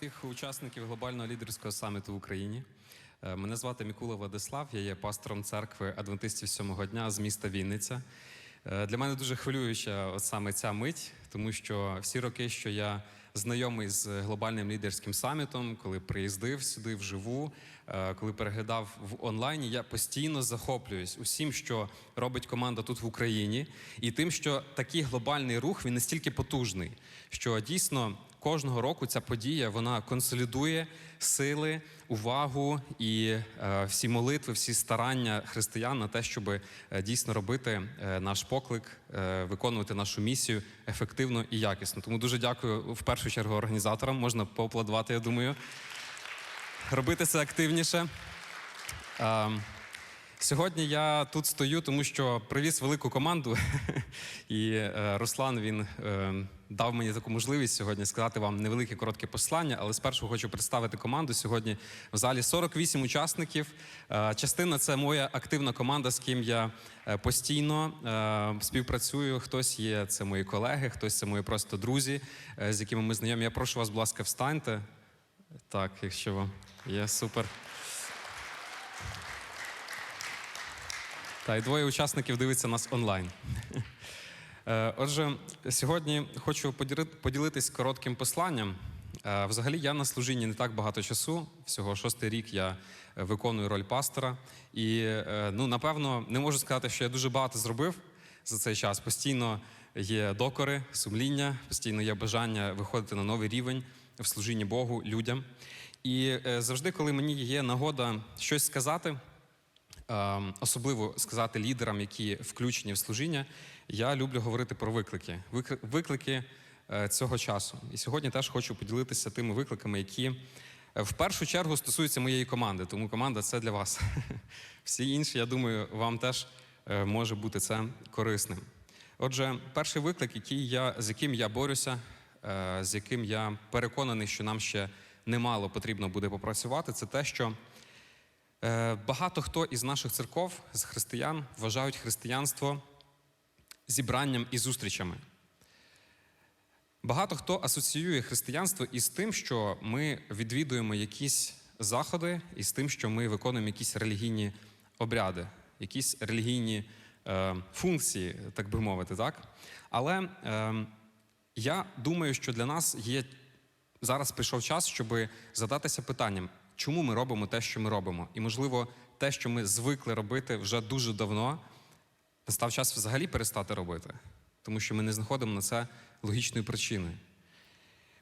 всіх учасників глобального лідерського саміту в Україні. Е, Мене звати Мікула Владислав, я є пастором церкви Адвентистів сьомого дня з міста Вінниця. Е, Для мене дуже хвилююча саме ця мить, тому що всі роки, що я знайомий з глобальним лідерським самітом, коли приїздив сюди вживу, е, коли переглядав в онлайні, я постійно захоплююсь усім, що робить команда тут в Україні, і тим, що такий глобальний рух він настільки потужний, що дійсно кожного року ця подія вона консолідує сили, увагу і е, всі молитви, всі старання християн на те, щоб е, дійсно робити е, наш поклик, виконувати нашу місію ефективно і якісно. Тому дуже дякую в першу чергу організаторам. Можна поаплодувати, я думаю. Робити це активніше. Сьогодні я тут стою, тому що привіз велику команду, і е, Руслан він е, дав мені таку можливість сьогодні сказати вам невелике коротке послання. Але спершу хочу представити команду. Сьогодні в залі 48 учасників. Е, частина це моя активна команда, з ким я постійно співпрацюю. Хтось є це мої колеги, хтось це мої просто друзі, з якими ми знайомі. Я прошу вас, будь ласка, встаньте. Так, якщо вам є супер. Та й двоє учасників дивиться нас онлайн. Е, Отже, сьогодні хочу поділитись коротким посланням. Е, Взагалі, я на служінні не так багато часу. Всього шостий рік я виконую роль пастора. І е, ну, напевно, не можу сказати, що я дуже багато зробив за цей час. Постійно є докори, сумління, постійно є бажання виходити на новий рівень в служінні Богу, людям. І завжди, коли мені є нагода щось сказати, особливо сказати лідерам, які включені в служіння, я люблю говорити про виклики. Виклики е, цього часу. І сьогодні теж хочу поділитися тими викликами, які е, в першу чергу стосуються моєї команди. Тому команда це для вас. Всі інші, я думаю, вам теж е, може бути це корисним. Отже, перший виклик, який я, з яким я борюся, з яким я переконаний, що нам ще немало потрібно буде попрацювати, це те, що Багато хто із наших церков, з християн, вважають християнство зібранням і зустрічами. Багато хто асоціює християнство із тим, що ми відвідуємо якісь заходи, і з тим, що ми виконуємо якісь релігійні обряди, якісь релігійні е, функції, так би мовити. Так? Але е, я думаю, що для нас є зараз прийшов час, щоб задатися питанням, чому ми робимо те, що ми робимо. І, можливо, те, що ми звикли робити вже дуже давно, настав час взагалі перестати робити, тому що ми не знаходимо на це логічної причини.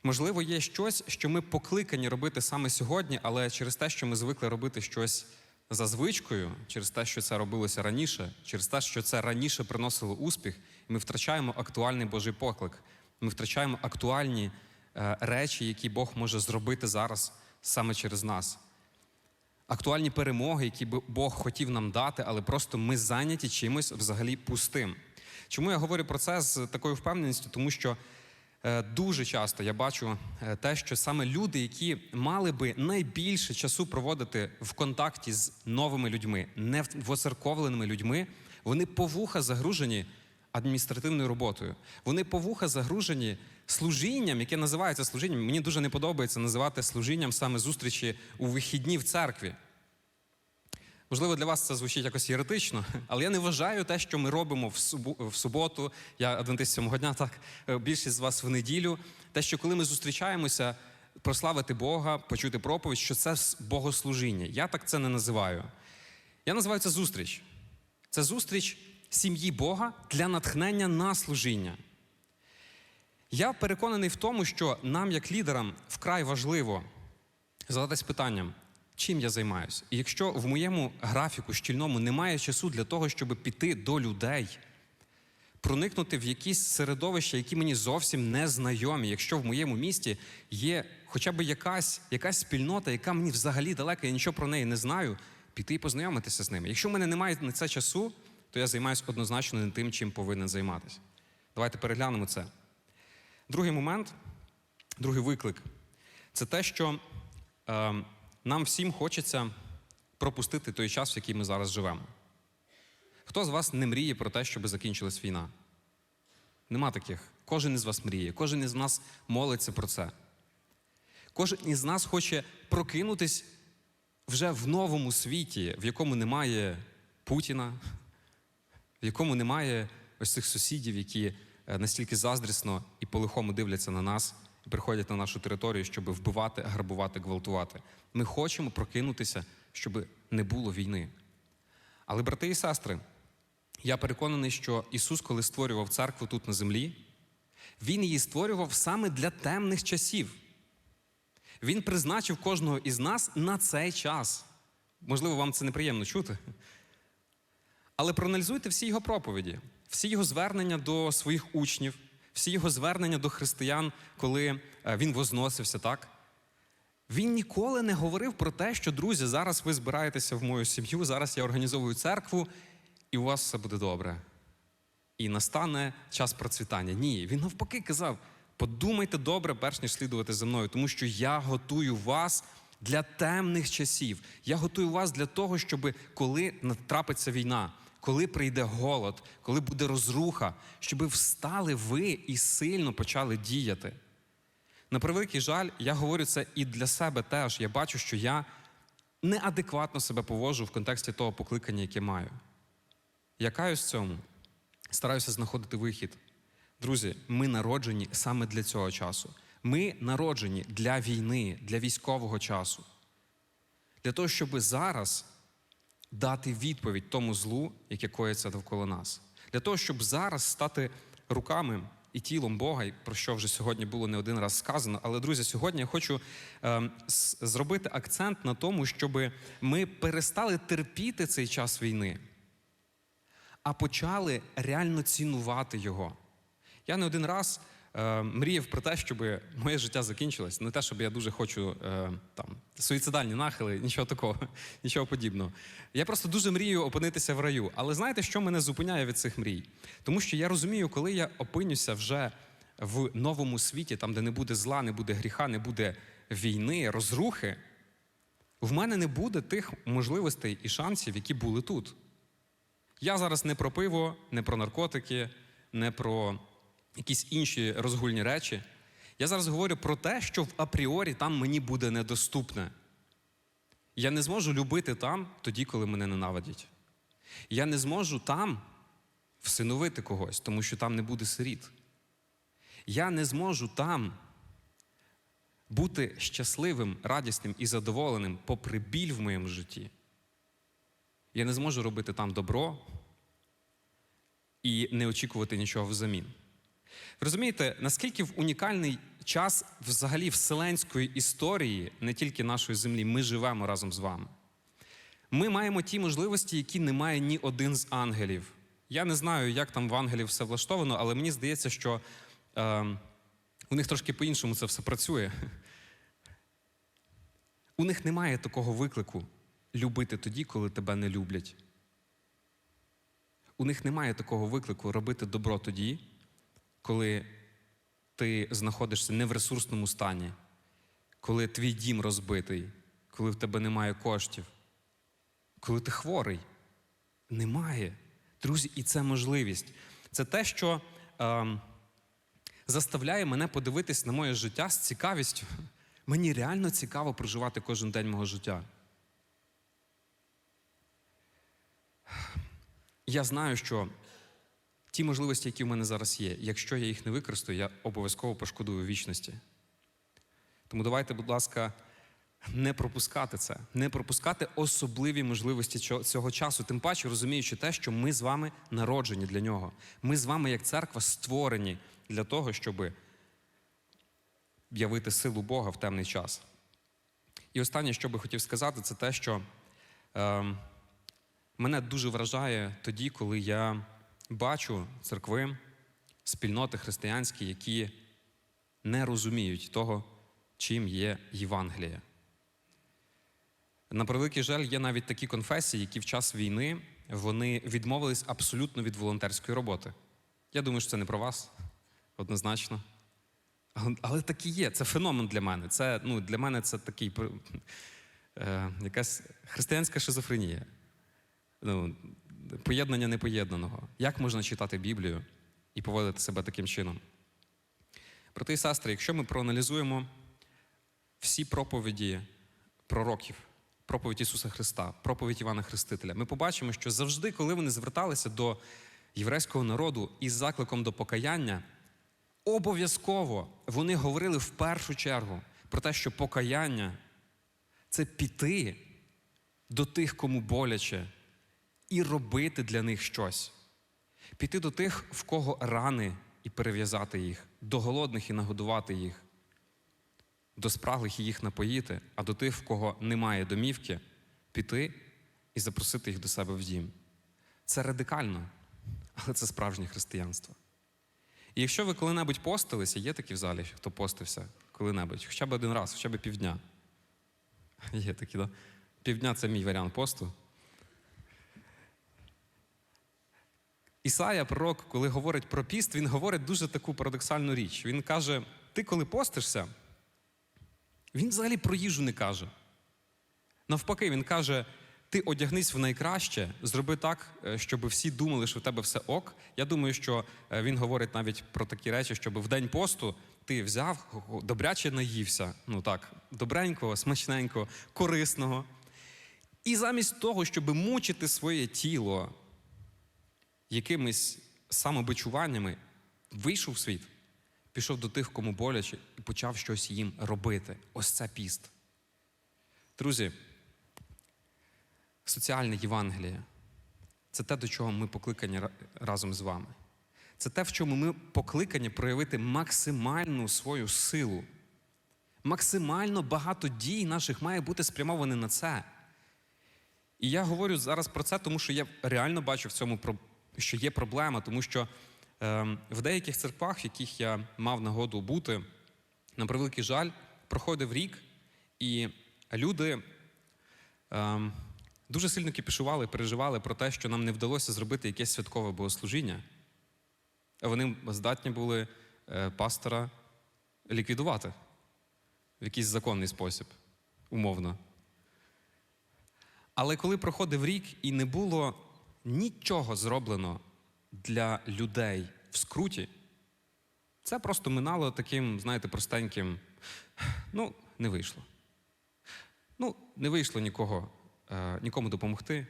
Можливо, є щось, що ми покликані робити саме сьогодні, але через те, що ми звикли робити щось за звичкою, через те, що це робилося раніше, через те, що це раніше приносило успіх, ми втрачаємо актуальний Божий поклик. Ми втрачаємо актуальні е, речі, які Бог може зробити зараз саме через нас. Актуальні перемоги, які Бог хотів нам дати, але просто ми зайняті чимось взагалі пустим. Чому я говорю про це з такою впевненістю? Тому що е, дуже часто я бачу е, те, що саме люди, які мали би найбільше часу проводити в контакті з новими людьми, не воцерковленими людьми, вони повуха загружені адміністративною роботою. Вони повуха загружені служінням, яке називається служінням. Мені дуже не подобається називати служінням саме зустрічі у вихідні в церкві. Можливо, для вас це звучить якось єретично, але я не вважаю те, що ми робимо в суботу. Я адвентист сьомого дня, так е, більшість з вас в неділю. Те, що коли ми зустрічаємося, прославити Бога, почути проповідь, що це богослужіння. Я так це не називаю. Я називаю це зустріч. Це зустріч сім'ї Бога для натхнення на служіння. Я переконаний в тому, що нам, як лідерам, вкрай важливо задатись питанням, чим я займаюся. І якщо в моєму графіку щільному немає часу для того, щоб піти до людей, проникнути в якісь середовища, які мені зовсім не знайомі, якщо в моєму місті є хоча б якась, якась спільнота, яка мені взагалі далека, я нічого про неї не знаю, піти і познайомитися з ними. Якщо в мене немає на це часу, то я займаюся однозначно не тим, чим повинен займатися. Давайте переглянемо це. Другий момент, другий виклик це те, що е, нам всім хочеться пропустити той час, в який ми зараз живемо. Хто з вас не мріє про те, щоб закінчилась війна? Нема таких. Кожен із вас мріє, кожен із нас молиться про це. Кожен із нас хоче прокинутись вже в новому світі, в якому немає Путіна, в якому немає ось цих сусідів, які е, настільки заздрісно і по-лихому дивляться на нас і приходять на нашу територію, щоб вбивати, грабувати, гвалтувати. Ми хочемо прокинутися, щоб не було війни. Але, брати і сестри, я переконаний, що Ісус, коли створював церкву тут на землі, Він її створював саме для темних часів. Він призначив кожного із нас на цей час. Можливо, вам це неприємно чути. Але проаналізуйте всі його проповіді, всі його звернення до своїх учнів, всі його звернення до християн, коли е, він возносився, так? Він ніколи не говорив про те, що друзі, зараз ви збираєтеся в мою сім'ю, зараз я організовую церкву, і у вас все буде добре. І настане час процвітання. Ні, він навпаки казав: подумайте добре, перш ніж слідувати за мною, тому що я готую вас для темних часів. Я готую вас для того, щоб коли натрапиться війна, коли прийде голод, коли буде розруха, щоб встали ви і сильно почали діяти. На превеликий жаль, я говорю це і для себе теж. Я бачу, що я неадекватно себе поводжу в контексті того покликання, яке маю. Я каюсь цьому, стараюся знаходити вихід. Друзі, ми народжені саме для цього часу. Ми народжені для війни, для військового часу. Для того, щоб зараз дати відповідь тому злу, яке коїться довкола нас. Для того, щоб зараз стати руками і тілом Бога, про що вже сьогодні було не один раз сказано. Але, друзі, сьогодні я хочу е, зробити акцент на тому, щоб ми перестали терпіти цей час війни, а почали реально цінувати його. Я не один раз е, мріяв про те, щоб моє життя закінчилось. Не те, щоб я дуже хочу е, там суїцидальні нахили, нічого такого, нічого подібного. Я просто дуже мрію опинитися в раю. Але знаєте, що мене зупиняє від цих мрій? Тому що я розумію, коли я опинюся вже в новому світі, там, де не буде зла, не буде гріха, не буде війни, розрухи, в мене не буде тих можливостей і шансів, які були тут. Я зараз не про пиво, не про наркотики, не про якісь інші розгульні речі. Я зараз говорю про те, що в апріорі там мені буде недоступне. Я не зможу любити там тоді, коли мене ненавидять. Я не зможу там всиновити когось, тому що там не буде сиріт. Я не зможу там бути щасливим, радісним і задоволеним, попри біль в моєму житті. Я не зможу робити там добро і не очікувати нічого взамін. Ви розумієте, наскільки в унікальний час взагалі вселенської історії, не тільки нашої землі, ми живемо разом з вами. Ми маємо ті можливості, які не має ні один з ангелів. Я не знаю, як там в ангелів все влаштовано, але мені здається, що е, у них трошки по-іншому це все працює. У них немає такого виклику любити тоді, коли тебе не люблять. У них немає такого виклику робити добро тоді, коли ти знаходишся не в ресурсному стані, коли твій дім розбитий, коли в тебе немає коштів, коли ти хворий. Немає. Друзі, і це можливість. Це те, що е, заставляє мене подивитись на моє життя з цікавістю. Мені реально цікаво проживати кожен день мого життя. Я знаю, що ті можливості, які в мене зараз є, якщо я їх не використаю, я обов'язково пошкодую вічності. Тому давайте, будь ласка, не пропускати це, не пропускати особливі можливості цього часу, тим паче розуміючи те, що ми з вами народжені для нього. Ми з вами, як церква, створені для того, щоб явити силу Бога в темний час. І останнє, що би хотів сказати, це те, що е, мене дуже вражає тоді, коли я бачу церкви, спільноти християнські, які не розуміють того, чим є Євангеліє. На превеликий жаль, є навіть такі конфесії, які в час війни вони відмовились абсолютно від волонтерської роботи. Я думаю, що це не про вас, однозначно. Але, так і є. Це феномен для мене. Це, ну, для мене це такий е, якась християнська шизофренія. Ну, поєднання непоєднаного. Як можна читати Біблію і поводити себе таким чином? Брати і сестри, якщо ми проаналізуємо всі проповіді пророків, проповідь Ісуса Христа, проповідь Івана Хрестителя, ми побачимо, що завжди, коли вони зверталися до єврейського народу із закликом до покаяння, обов'язково вони говорили в першу чергу про те, що покаяння це піти до тих, кому боляче, і робити для них щось. Піти до тих, в кого рани, і перев'язати їх, до голодних і нагодувати їх, до спраглих і їх напоїти, а до тих, в кого немає домівки, піти і запросити їх до себе в дім. Це радикально, але це справжнє християнство. І якщо ви коли-небудь постилися, є такі в залі, хто постився коли-небудь, хоча б один раз, хоча б півдня. Є такі, да? Півдня це мій варіант посту. Ісая, пророк, коли говорить про піст, він говорить дуже таку парадоксальну річ. Він каже: ти коли постишся, він взагалі про їжу не каже. Навпаки, він каже: ти одягнись в найкраще, зроби так, е, щоб всі думали, що в тебе все ок. Я думаю, що е, він говорить навіть про такі речі, щоб в день посту ти взяв, добряче наївся. Ну так, добренького, смачненького, корисного. І замість того, щоб мучити своє тіло якимись самобичуваннями, вийшов в світ, пішов до тих, кому боляче, і почав щось їм робити. Ось це піст. Друзі, соціальне Євангеліє це те, до чого ми покликані разом з вами. Це те, в чому ми покликані проявити максимальну свою силу. Максимально багато дій наших має бути спрямовані на це. І я говорю зараз про це, тому що я реально бачу в цьому, що є проблема, тому що ем, в деяких церквах, в яких я мав нагоду бути, на превеликий жаль, проходив рік, і люди ем, дуже сильно кіпішували, переживали про те, що нам не вдалося зробити якесь святкове богослужіння. Вони здатні були е, пастора ліквідувати в якийсь законний спосіб, умовно. Але коли проходив рік і не було нічого зроблено для людей в скруті, це просто минало таким, знаєте, простеньким. Ну, не вийшло. Ну, не вийшло нікого, е, нікому допомогти,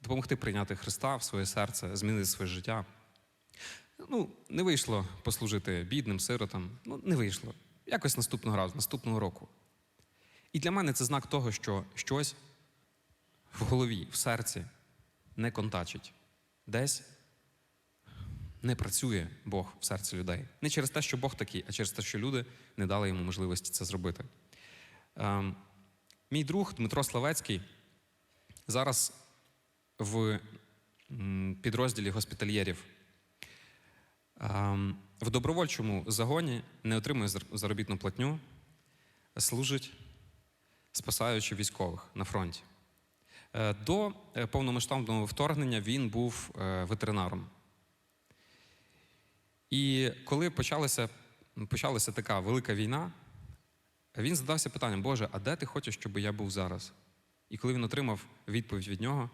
допомогти прийняти Христа в своє серце, змінити своє життя. Ну, не вийшло послужити бідним, сиротам. Ну, не вийшло. Якось наступного разу, наступного року. І для мене це знак того, що щось в голові, в серці не контачить. Десь не працює Бог в серці людей. Не через те, що Бог такий, а через те, що люди не дали йому можливості це зробити. Ем, мій друг Дмитро Славецький зараз в підрозділі госпітальєрів ем, в добровольчому загоні не отримує зар- заробітну платню, служить, спасаючи військових на фронті. Е, До е, повномасштабного вторгнення він був е, ветеринаром. І коли почалася, почалася така велика війна, він задався питанням: Боже, а де ти хочеш, щоб я був зараз? І коли він отримав відповідь від нього,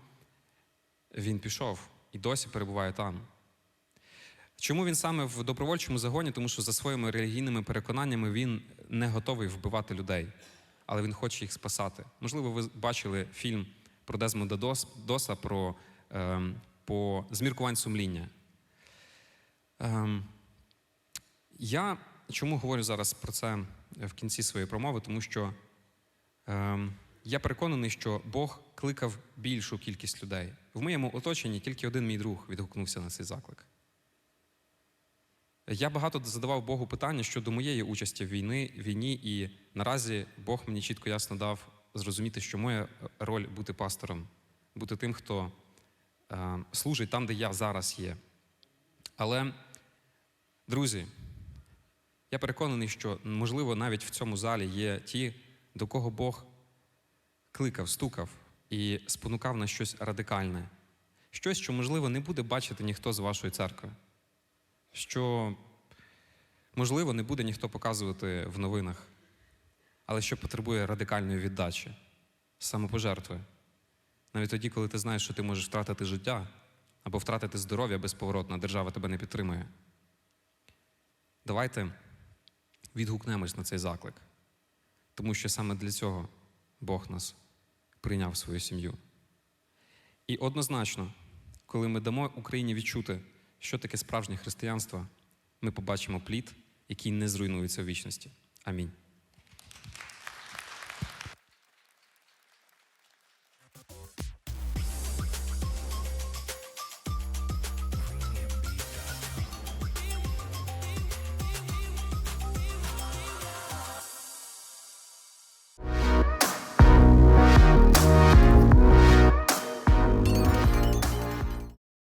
він пішов і досі перебуває там. Чому він саме в добровольчому загоні? Тому що за своїми релігійними переконаннями він не готовий вбивати людей, але він хоче їх спасати. Можливо, ви бачили фільм про Дезмонда Дос, Доса про ем, по зміркувань сумління. Ем, я чому говорю зараз про це в кінці своєї промови? Тому що ем, я переконаний, що Бог кликав більшу кількість людей. В моєму оточенні тільки один мій друг відгукнувся на цей заклик. Я багато задавав Богу питання щодо моєї участі в війни, війні, і наразі Бог мені чітко ясно дав зрозуміти, що моя роль бути пастором, бути тим, хто е, служить там, де я зараз є. Але, друзі, я переконаний, що, можливо, навіть в цьому залі є ті, до кого Бог кликав, стукав і спонукав на щось радикальне, щось, що, можливо, не буде бачити ніхто з вашої церкви. Що, можливо, не буде ніхто показувати в новинах, але що потребує радикальної віддачі, самопожертви. Навіть тоді, коли ти знаєш, що ти можеш втратити життя або втратити здоров'я безповоротно, держава тебе не підтримує. Давайте відгукнемось на цей заклик. тому що саме для цього Бог нас прийняв в свою сім'ю. І однозначно, коли ми дамо Україні відчути, що таке справжнє християнство, ми побачимо плід, який не зруйнується в вічності. Амінь.